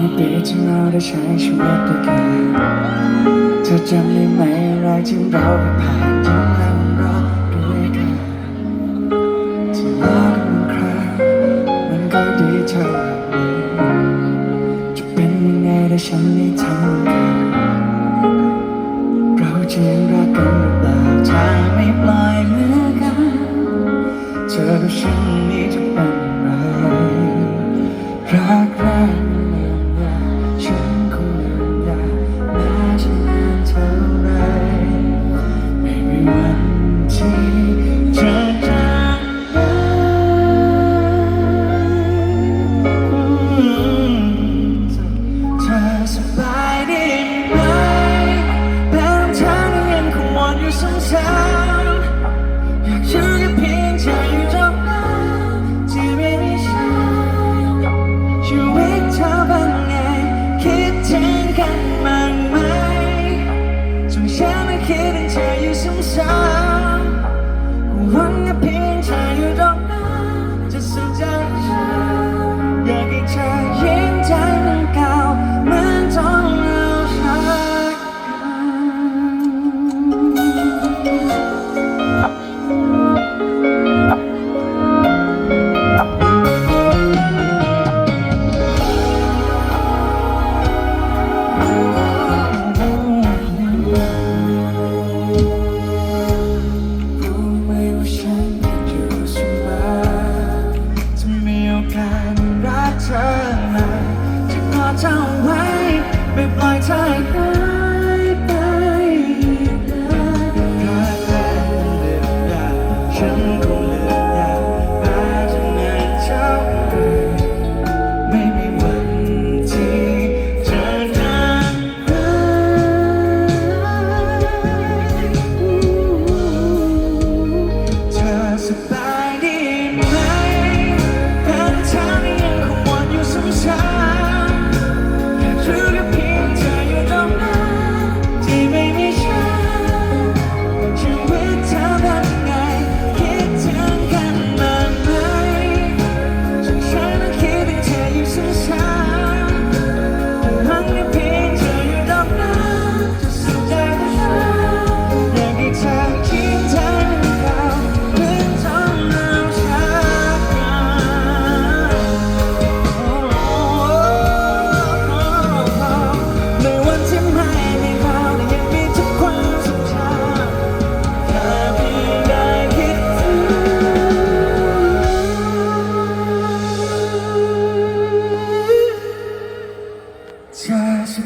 ในปีที่เราได้ใช้ชีวิตด้วยกันเธอจำได้ไหมอะไรที่เราได้ผ่านที่เรารักด้วยกันที่รักมันครั้มันก็ดีเท่าจะเป็นยังไงถ้าฉันไม่ทำกันเราจะยังรักกันหรือเปล่าถ้าไม่ปล่อยมือกันเธอกับฉันนี้จะเป็น kid and tell you some songs. เอาไว้ไม่ปล่อยใจหายไปได้แค่ค่เดียวฉันคง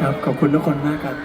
ครับ ขอบคุณทุกคนมากครับ